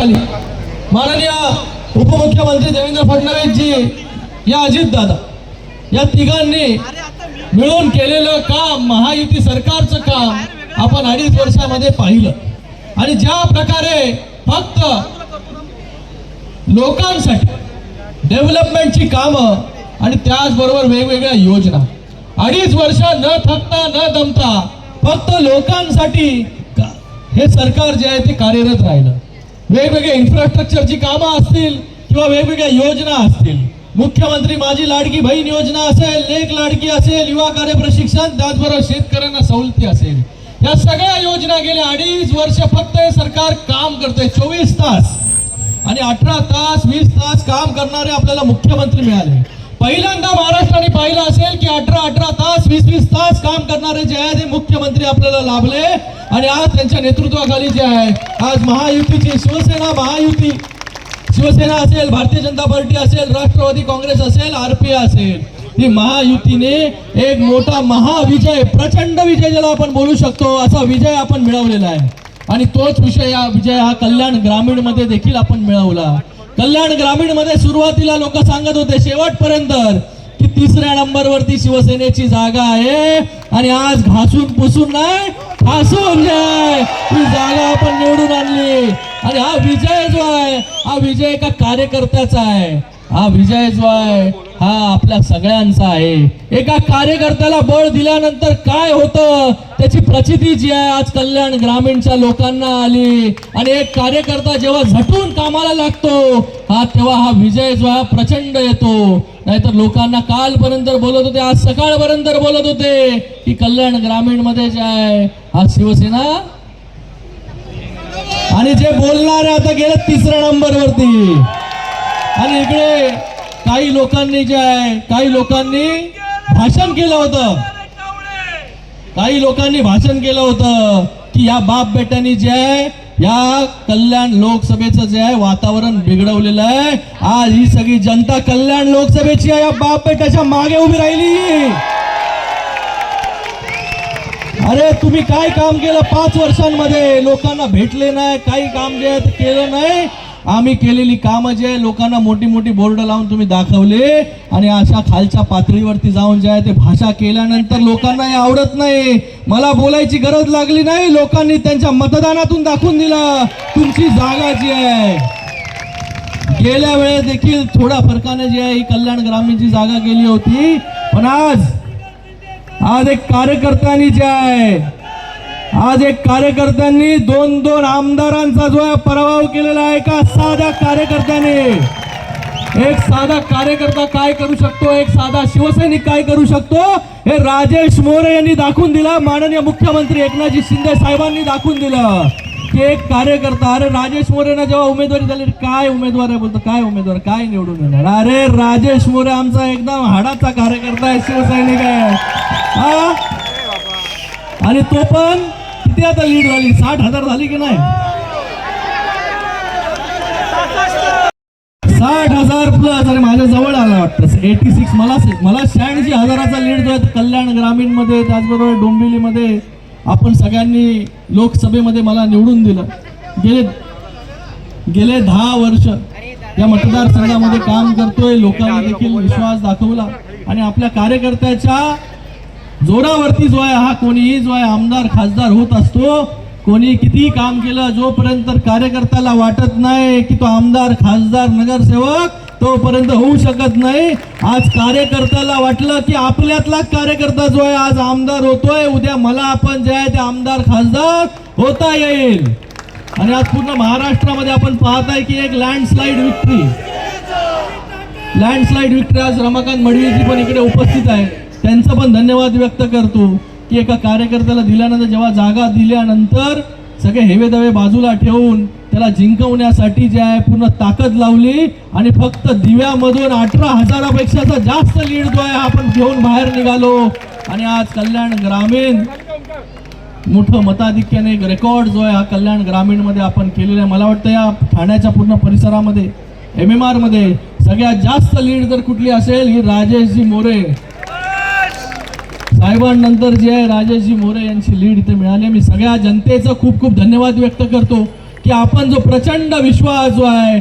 आली. माननीय उपमुख्यमंत्री देवेंद्र फडणवीस जी या अजितदादा या तिघांनी मिळून केलेलं काम महायुती सरकारचं काम आपण अडीच वर्षामध्ये पाहिलं. आणि ज्या प्रकारे फक्त लोकांसाठी डेव्हलपमेंटची कामं आणि त्याचबरोबर वेगवेगळ्या योजना. अडीच वर्ष न थकता न दमता फक्त लोकांसाठी हे सरकार जे आहे ते कार्यरत राहिलं. वेगवेगळे इन्फ्रास्ट्रक्चरची कामं असतील किंवा वेगवेगळ्या योजना असतील. मुख्यमंत्री माझी लाडकी बहीण योजना असेल लेख लाडकी असेल युवा कार्य प्रशिक्षण त्याचबरोबर शेतकऱ्यांना सवलती असेल. या सगळ्या योजना गेल्या अडीच वर्ष फक्त हे सरकार काम करते चोवीस तास आणि अठरा तास वीस तास काम करणारे आपल्याला मुख्यमंत्री मिळाले. पहिल्यांदा महाराष्ट्राने पाहिलं असेल की अठरा अठरा तास वीस वीस तास काम करणारे जे आहे ते मुख्यमंत्री आपल्याला लाभले. आणि आज त्यांच्या नेतृत्वाखाली जे आहे आज महायुतीची शिवसेना महायुती शिवसेना असेल भारतीय जनता पार्टी असेल राष्ट्रवादी काँग्रेस असेल आरपीए असेल. ही महायुतीने एक मोठा महाविजय प्रचंड विजय ज्याला आपण बोलू शकतो असा विजय आपण मिळवलेला आहे. आणि तोच विषय हा विजय हा कल्याण ग्रामीणमध्ये देखील आपण मिळवला. कल्याण ग्रामीणमध्ये सुरुवातीला लोक सांगत होते शेवटपर्यंत की तिसऱ्या नंबरवरती शिवसेनेची जागा आहे आणि आज घासून पुसून नाही ठासून जाय ही जागा आपण निवडून आणली. आणि हा विजय जो आहे हा विजय एका कार्यकर्त्याचा आहे. हा विजय जो आहे हा आपल्या सगळ्यांचा आहे. एका कार्यकर्त्याला बळ दिल्यानंतर काय होतं? त्याची प्रचिती जी आहे आज कल्याण ग्रामीणच्या लोकांना आली. आणि एक कार्यकर्ता जेव्हा झटून कामाला लागतो हा तेव्हा हा विजय जो आहे प्रचंड येतो. नाहीतर लोकांना कालपर्यंत बोलत होते आज सकाळपर्यंत बोलत होते की कल्याण ग्रामीणमध्ये जे आहे हा शिवसेना आणि जे बोलणारे आता गेले तिसऱ्या नंबर वरती आणि इकडे काही लोकांनी जे आहे काही लोकांनी भाषण केलं होतं. काही लोकांनी भाषण केलं होतं की या बाप बेट्यांनी जे आहे या कल्याण लोकसभेचं जे आहे वातावरण बिघडवलेलं आहे. आज ही सगळी जनता कल्याण लोकसभेची आहे या बाप बेटाच्या मागे उभी राहिली. अरे तुम्ही काय काम केलं पाच वर्षांमध्ये? लोकांना भेटले नाही काही काम जे केलं नाही. आम्ही केलेली कामं जे आहे लोकांना मोठी मोठी बोर्ड लावून तुम्ही दाखवले आणि अशा खालच्या पातळीवरती जाऊन जे आहे ते भाषा केल्यानंतर लोकांना हे आवडत नाही. मला बोलायची गरज लागली नाही लोकांनी त्यांच्या मतदानातून दाखवून दिला. तुमची जागा जी आहे गेल्या वेळेस देखील थोड्या फरकाने जी आहे ही कल्याण ग्रामीणची जागा गेली होती. पण आज आज एक कार्यकर्त्यांनी जे आहे आज एक कार्यकर्त्यांनी दोन दोन आमदारांचा जो आहे पराभव केलेला आहे का? साध्या कार्यकर्त्याने. एक साधा कार्यकर्ता काय करू शकतो? एक साधा शिवसैनिक काय करू शकतो? हे राजेश मोरे यांनी दाखवून दिलं. माननीय मुख्यमंत्री एकनाथजी शिंदे साहेबांनी दाखवून दिलं. की एक कार्यकर्ता अरे राजेश मोरेनं जेव्हा उमेदवारी झाली काय उमेदवार आहे बोलतो? काय उमेदवार? काय निवडून येणार? अरे राजेश मोरे आमचा एकदम हाडाचा कार्यकर्ता आहे शिवसैनिक आहे. हा? आणि तो पण किती आता लीड झाली? साठ हजार झाली की नाही? साठ हजार प्लस आणि माझ्या जवळ आला वाटतं. एटी सिक्स मला मला शहाऐंशी हजाराचा लीड जो आहे कल्याण ग्रामीणमध्ये त्याचबरोबर डोंबिवलीमध्ये आपण सगळ्यांनी लोकसभेमध्ये मला निवडून दिलं. गेले गेले दहा वर्ष या मतदारसंघामध्ये काम करतोय. लोकांनी देखील विश्वास दाखवला. आणि आपल्या कार्यकर्त्याच्या जोरावरती जो आहे हा कोणीही जो आहे आमदार खासदार होत असतो कोणी कितीही काम केलं जोपर्यंत कार्यकर्त्याला वाटत नाही की तो आमदार खासदार नगरसेवक तोपर्यंत होऊ शकत नाही. आज कार्यकर्त्याला वाटलं की आपल्यातला कार्यकर्ता जो आहे आज आमदार होतोय. उद्या मला आपण जे आहे ते आमदार खासदार होता येईल. आणि आज पूर्ण महाराष्ट्रामध्ये आपण पाहताय की एक लँडस्लाईड विक्ट्री लँडस्लाईड विक्ट्री आज रमाकांत मडवीजी पण इकडे उपस्थित आहे त्यांचं पण धन्यवाद व्यक्त करतो की एका कार्यकर्त्याला दिल्यानंतर जेव्हा जागा दिल्यानंतर सगळे हेवे दवे बाजूला ठेवून त्याला जिंकवण्यासाठी जे आहे पूर्ण ताकद लावली आणि फक्त दिव्यामधून अठरा हजारापेक्षाचा जास्त लीड जो आहे हा आपण घेऊन बाहेर निघालो. आणि आज कल्याण ग्रामीण मोठं मताधिक्याने एक रेकॉर्ड जो आहे हा कल्याण ग्रामीणमध्ये आपण केलेला आहे. मला वाटतं या ठाण्याच्या पूर्ण परिसरामध्ये एम एम आरमध्ये सगळ्यात जास्त लीड जर कुठली असेल ही राजेशजी मोरे. साहेबांनंतर जे आहे राजेशजी मोरे यांची लीड इथे मिळाली. मी सगळ्या जनतेचं खूप खूप धन्यवाद व्यक्त करतो की आपण जो प्रचंड विश्वास जो आहे